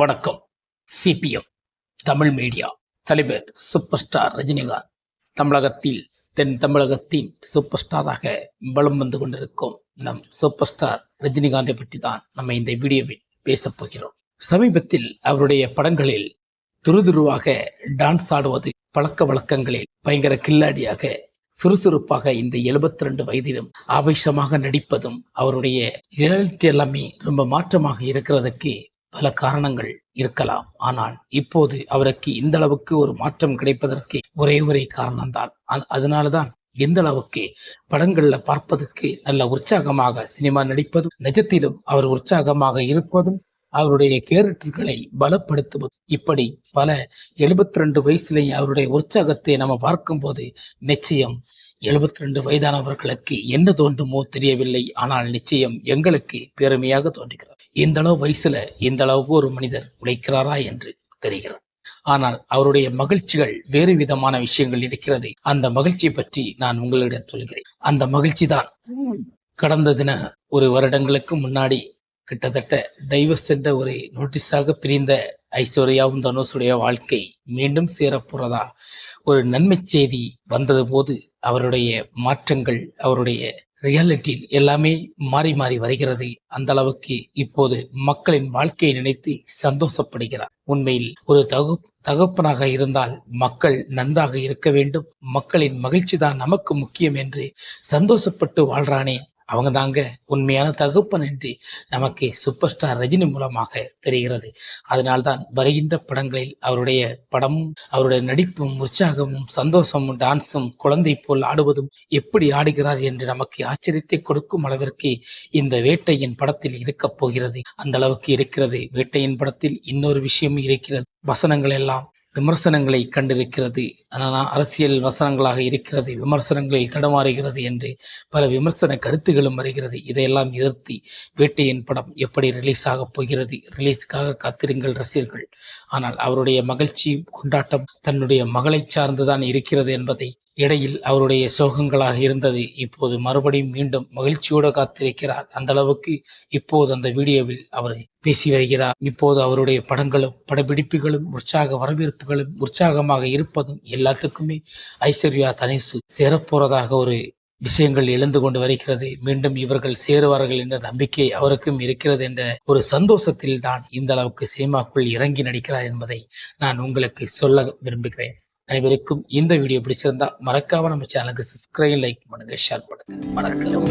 வணக்கம். CPM Tamil media தலைவர் super star Rajinikanth. தமிழகத்தில் தென் தமிழகத்தின் சூப்பர் ஸ்டாராக பலம் வந்து கொண்டிருக்கும் நம் சூப்பர் ஸ்டார் ரஜினிகாந்தை பற்றி தான் நம்ம இந்த வீடியோவில் பேசப் போகிறோம். சமீபத்தில் அவருடைய படங்களில் துருதுருவாக டான்ஸ் ஆடுவது பழக்க வழக்கங்களில் பயங்கர கில்லாடியாக சுறுசுறுப்பாக இந்த 72 ரெண்டு வயதிலும் ஆவேசமாக நடிப்பதும் அவருடைய ரியாலிட்டி எல்லாமே ரொம்ப மாற்றமாக இருக்கிறதுக்கு பல காரணங்கள் இருக்கலாம். ஆனால் இப்போது அவருக்கு இந்த அளவுக்கு ஒரு மாற்றம் கிடைப்பதற்கு ஒரே ஒரே காரணம்தான் அதனாலதான் எந்த அளவுக்கு படங்கள்ல பார்ப்பதற்கு நல்ல உற்சாகமாக சினிமா நடிப்பதும் நிஜத்திலும் அவர் உற்சாகமாக இருப்பதும் அவருடைய கேரக்டர்களை பலப்படுத்துவது இப்படி பல 72 ரெண்டு வயசுலேயே அவருடைய உற்சாகத்தை நம்ம பார்க்கும்போது நிச்சயம் 72 ரெண்டு வயதானவர்களுக்கு என்ன தோன்றுமோ தெரியவில்லை. ஆனால் நிச்சயம் எங்களுக்கு பெருமையாக தோன்றுகிறது. இந்த அளவு வயசுல இந்த அளவுக்கு ஒரு மனிதர் உழைக்கிறாரா என்று தெரிகிறது. ஆனால் அவருடைய மகிழ்ச்சிகள் வேறு விதமான விஷயங்கள் இருக்கிறது அந்த மகிழ்ச்சியை பற்றி நான் உங்களிடம் சொல்கிறேன். அந்த மகிழ்ச்சி தான் கடந்த தின ஒரு வருடங்களுக்கு முன்னாடி கிட்டத்தட்ட டைவர்ஸ் என்ற ஒரு நோட்டீஸாக பிரிந்த ஐஸ்வர்யாவும் தனுஷுடைய வாழ்க்கை மீண்டும் சேரப்போறதா? ஒரு நன்மை செய்தி வந்தது போது அவருடைய மாற்றங்கள் அவருடைய ரியாலிட்டி எல்லாமே மாறி மாறி வருகிறது. அந்த அளவுக்கு இப்போது மக்களின் வாழ்க்கையை நினைத்து சந்தோஷப்படுகிறார். உண்மையில் ஒரு தகு தகப்பனாக இருந்தால் மக்கள் நன்றாக இருக்க வேண்டும். மக்களின் மகிழ்ச்சி தான் நமக்கு முக்கியம் என்று சந்தோஷப்பட்டு வாழ்றானே அவங்க தாங்க உண்மையான தகப்பன் என்று நமக்கு சூப்பர் ஸ்டார் ரஜினி மூலமாக தெரிகிறது. அதனால்தான் வருகின்ற படங்களில் அவருடைய படமும் அவருடைய நடிப்பும் உற்சாகமும் சந்தோஷமும் டான்ஸும் குழந்தை போல் ஆடுவதும் எப்படி ஆடுகிறார் என்று நமக்கு ஆச்சரியத்தை கொடுக்கும் அளவிற்கு இந்த வேட்டையின் படத்தில் இருக்கப் போகிறது. அந்த அளவுக்கு இருக்கிறது. வேட்டையின் படத்தில் இன்னொரு விஷயம் இருக்கிறது. வசனங்கள் எல்லாம் விமர்சனங்களை கண்டிருக்கிறது ஆனால் அரசியல் வசனங்களாக இருக்கிறது விமர்சனங்களில் தடமாறுகிறது என்று பல விமர்சன கருத்துகளும் வருகிறது. இதையெல்லாம் எதிர்த்து வேட்டையின் படம் எப்படி ரிலீஸ் ஆகப் போகிறது? ரிலீஸுக்காக காத்திருங்கள் ரசிகர்கள். ஆனால் அவருடைய மகிழ்ச்சி கொண்டாட்டம் தன்னுடைய மகளை சார்ந்துதான் இருக்கிறது என்பதை இடையில் அவருடைய சோகங்களாக இருந்தது. இப்போது மறுபடியும் மீண்டும் மகிழ்ச்சியோடு காத்திருக்கிறார். அந்த அளவுக்கு இப்போது அந்த வீடியோவில் அவர் பேசி வருகிறார். இப்போது அவருடைய படங்களும் படப்பிடிப்புகளும் உற்சாக வரவேற்புகளும் உற்சாகமாக இருப்பதும் எல்லாத்துக்குமே ஐஸ்வர்யா தனிசு சேரப்போறதாக ஒரு விஷயங்கள் எழுந்து கொண்டு வருகிறது. மீண்டும் இவர்கள் சேருவார்கள் என்ற நம்பிக்கை அவருக்கும் இருக்கிறது என்ற ஒரு சந்தோஷத்தில் தான் இந்த அளவுக்கு சினிமாக்குள் இறங்கி நடிக்கிறார் என்பதை நான் உங்களுக்கு சொல்ல விரும்புகிறேன். அனைவருக்கும் இந்த வீடியோ பிடிச்சிருந்தா மறக்காம நம்ம சேனலுக்கு சப்ஸ்கிரைப் லைக் பண்ணுங்க ஷேர் பண்ணுங்க. வணக்கம்.